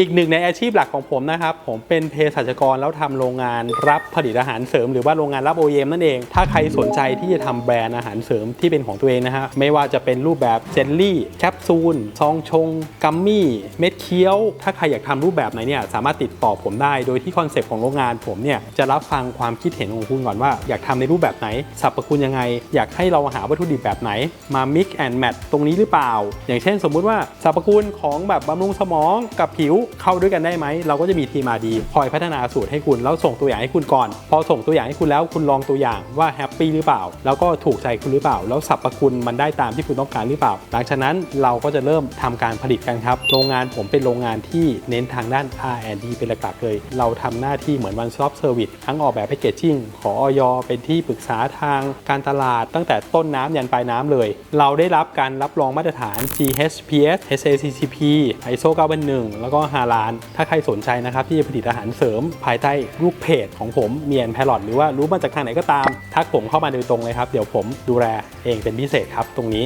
อีกหนึ่งในอาชีพหลักของผมนะครับ ผมเป็นเภสัชกรแล้วทำโรงงานรับผลิตอาหารเสริม หรือว่าโรงงานรับ OEM นั่นเอง ถ้าใครสนใจที่จะทำแบรนด์อาหารเสริมที่เป็นของตัวเองนะฮะ ไม่ว่าจะเป็นรูปแบบเจลลี่ แคปซูล ซองชง กัมมี่ เม็ดเคี้ยว ถ้าใครอยากทำรูปแบบไหนเนี่ย สามารถติดต่อผมได้ โดยที่คอนเซปต์ของโรงงานผมเนี่ย จะรับฟังความคิดเห็นของคุณก่อนว่า อยากทำในรูปแบบไหน สรรพคุณยังไง อยากให้เราหาวัตถุดิบแบบไหน มา mix and match ตรงนี้หรือเปล่า อย่างเช่น สมมุติว่าสรรพคุณของแบบบำรุงสมองกับผิวเข้าด้วยกันได้ไหม เราก็จะมีทีมอาดีคอยพัฒนาสูตรให้คุณ แล้วส่งตัวอย่างให้คุณก่อน พอส่งตัวอย่างให้คุณแล้วคุณลองตัวอย่างว่าแฮปปี้หรือเปล่า แล้วก็ถูกใจคุณหรือเปล่า แล้วสรรพคุณมันได้ตามที่คุณต้องการหรือเปล่า หลังจากนั้นเราก็จะเริ่มทำการผลิตกันครับ โรงงานผมเป็นโรงงานที่เน้นทางด้าน R&D เป็นหลักๆเลย เราทำหน้าที่เหมือน one stop service ทั้งออกแบบแพคเกจจิ้งขอออยเป็นที่ปรึกษาทางการตลาดตั้งแต่ต้นน้ำยันปลายน้ำเลย เราได้รับการรับรองมาตรฐาน GHPS SACCP ISO 9001แล้วก็ฮาลาน ถ้าใครสนใจนะครับที่จะผลิตอาหารเสริมภายใต้ลูกเพจของผมเมียนแพลอตหรือว่ารู้มาจากทางไหนก็ตามทักผมเข้ามาโดยตรงเลยครับ เดี๋ยวผมดูแลเองเป็นพิเศษครับตรงนี้